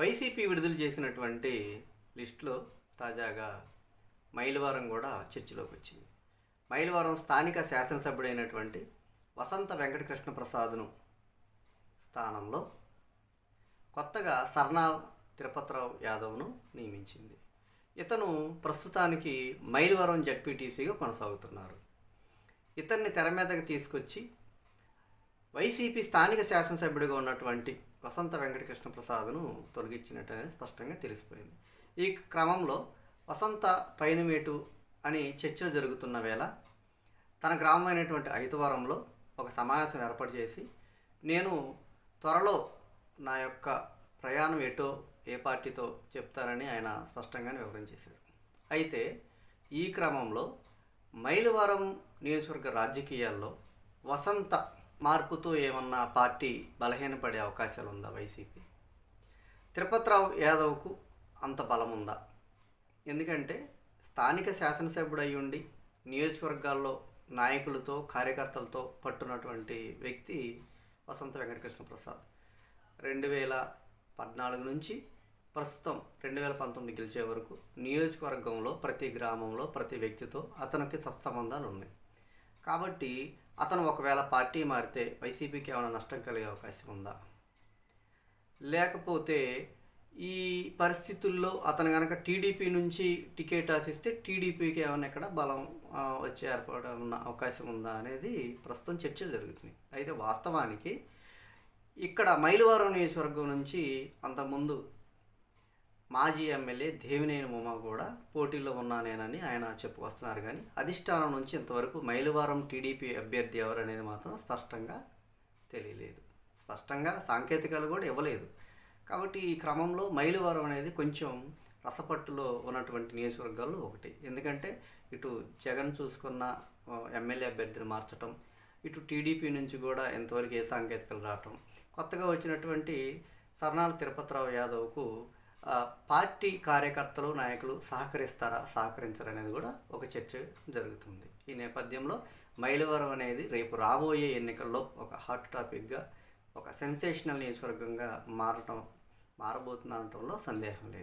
YCP విడుదల చేసినటువంటి లిస్టులో తాజాగా మైలవరం కూడా చర్చలోకి వచ్చింది. మైలవరం స్థానిక శాసనసభ్యుడైనటువంటి వసంత వెంకటకృష్ణ ప్రసాద్ను స్థానంలో కొత్తగా సర్నాల్ తిరుపతిరావు యాదవ్ను నియమించింది. ఇతను ప్రస్తుతానికి మైలవరం జడ్పీటీసీగా కొనసాగుతున్నారు. ఇతన్ని తెర మీదకి తీసుకొచ్చి వైసీపీ స్థానిక శాసనసభ్యుడిగా ఉన్నటువంటి వసంత వెంకటకృష్ణ ప్రసాద్ను తొలగించినట్టు అనేది స్పష్టంగా తెలిసిపోయింది. ఈ క్రమంలో వసంత పైనమేటు అని చర్చలు జరుగుతున్న వేళ తన గ్రామమైనటువంటి ఐతవరంలో ఒక సమావేశం ఏర్పాటు చేసి నేను త్వరలో నా యొక్క ప్రయాణం ఎటో ఏ పార్టీతో చెప్తానని ఆయన స్పష్టంగానే వివరించేశారు అయితే ఈ క్రమంలో మైలవరం నియోజకవర్గ రాజకీయాల్లో వసంత మార్పుతో ఏమన్నా పార్టీ బలహీనపడే అవకాశాలు ఉందా వైసీపీ? తిరుపతిరావు యాదవ్కు అంత బలం ఉందా ఎందుకంటే స్థానిక శాసనసభ్యుడు అయి ఉండి నియోజకవర్గాల్లో నాయకులతో కార్యకర్తలతో పట్టున్నటువంటి వ్యక్తి వసంత వెంకటకృష్ణ ప్రసాద్. రెండు వేల పద్నాలుగు నుంచి ప్రస్తుతం రెండు వేల పంతొమ్మిది గెలిచే వరకు నియోజకవర్గంలో ప్రతి గ్రామంలో ప్రతి వ్యక్తితో అతనికి సత్సంబంధాలు ఉన్నాయి కాబట్టి అతను ఒకవేళ పార్టీ మారితే వైసీపీకి ఏమైనా నష్టం కలిగే అవకాశం ఉందా? లేకపోతే ఈ పరిస్థితుల్లో అతను కనుక టీడీపీ నుంచి టికెట్ ఆశిస్తే టీడీపీకి ఏమైనా ఎక్కడ బలం వచ్చే ఏర్పడే ఉన్న అవకాశం ఉందా అనేది ప్రస్తుతం చర్చలు జరుగుతుంది అయితే వాస్తవానికి ఇక్కడ మైలవరం నియోజకవర్గం నుంచి అంతకుముందు మాజీ ఎమ్మెల్యే దేవినేని బొమ్మ కూడా పోటీలో ఉన్నానేనని ఆయన చెప్పుకొస్తున్నారు. కానీ అధిష్టానం నుంచి ఇంతవరకు మైలవరం టీడీపీ అభ్యర్థి ఎవరనేది మాత్రం స్పష్టంగా తెలియలేదు. స్పష్టంగా సాంకేతికాలు కూడా ఇవ్వలేదు. కాబట్టి ఈ క్రమంలో మైలవరం అనేది కొంచెం రసపట్టులో ఉన్నటువంటి నియోజకవర్గాల్లో ఒకటి. ఎందుకంటే ఇటు జగన్ చూసుకున్న ఎమ్మెల్యే అభ్యర్థిని మార్చటం ఇటు టీడీపీ నుంచి కూడా ఇంతవరకు ఏ సాంకేతికలు రావటం కొత్తగా వచ్చినటువంటి సర్నాల తిరుపతిరావు యాదవ్కు పార్టీ కార్యకర్తలు నాయకులు సహకరిస్తారా సహకరించరా అనేది కూడా ఒక చర్చ జరుగుతుంది. ఈ నేపథ్యంలో మైలవరం అనేది రేపు రాబోయే ఎన్నికల్లో ఒక హాట్ టాపిక్గా ఒక సెన్సేషనల్ నియోజకవర్గంగా మారటం మారబోతుందనటంలో సందేహం లేదు.